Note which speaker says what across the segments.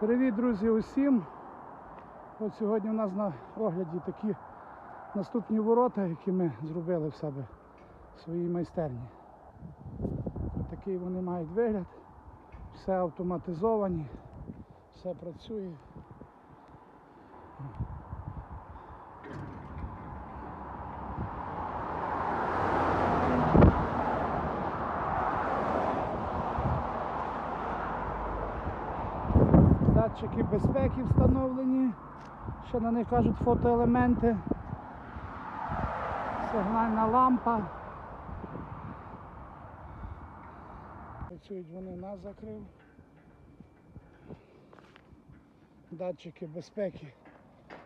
Speaker 1: Привіт, друзі, усім. От сьогодні у нас на огляді такі наступні ворота, які ми зробили в себе в своїй майстерні. Такий вони мають вигляд. Все автоматизовані, все працює. Датчики безпеки встановлені, ще на них кажуть фотоелементи, сигнальна лампа. Працюють вони нас закрив. Датчики безпеки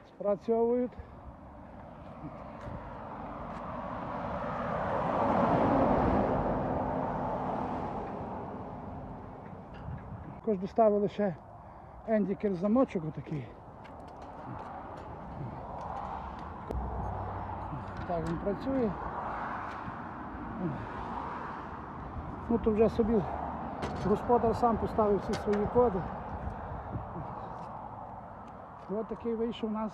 Speaker 1: спрацьовують. Також доставили ще ендікер замочок отакий. Так він працює. Ну то вже собі господар сам поставив всі свої коди. І от такий вийшов у нас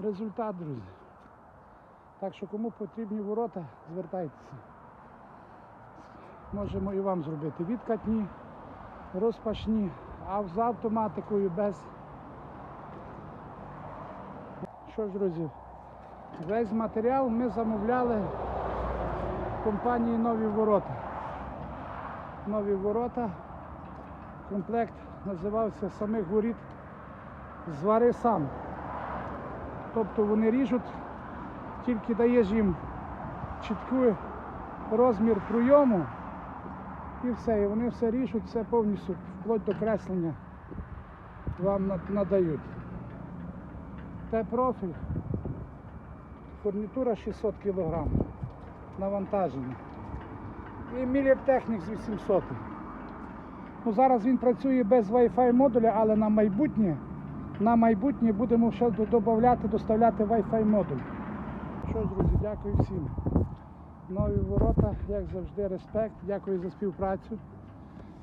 Speaker 1: результат, друзі. Так що кому потрібні ворота, звертайтеся. Можемо і вам зробити відкатні, розпашні, а з автоматикою без. Що ж, друзі, весь матеріал ми замовляли компанії Нові ворота. Нові ворота. Комплект називався самих воріт Звари сам. Тобто вони ріжуть, тільки даєш їм чіткий розмір прийому і все. І вони все ріжуть, все повністю, вплоть до креслення вам надають. Те профіль, фурнітура 600 кг навантаження. І Міліптехнік з 800. Ну, зараз він працює без Wi-Fi модуля, але на майбутнє, на майбутнє будемо ще додати, доставляти Wi-Fi модуль. Що друзі, дякую всім. Нові ворота, як завжди, респект. Дякую за співпрацю.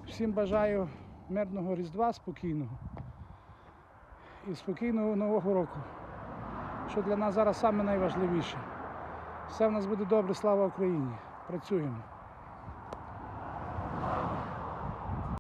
Speaker 1: Всім бажаю мирного Різдва, спокійного і спокійного Нового року. Що для нас зараз найважливіше. Все в нас буде добре, слава Україні. Працюємо.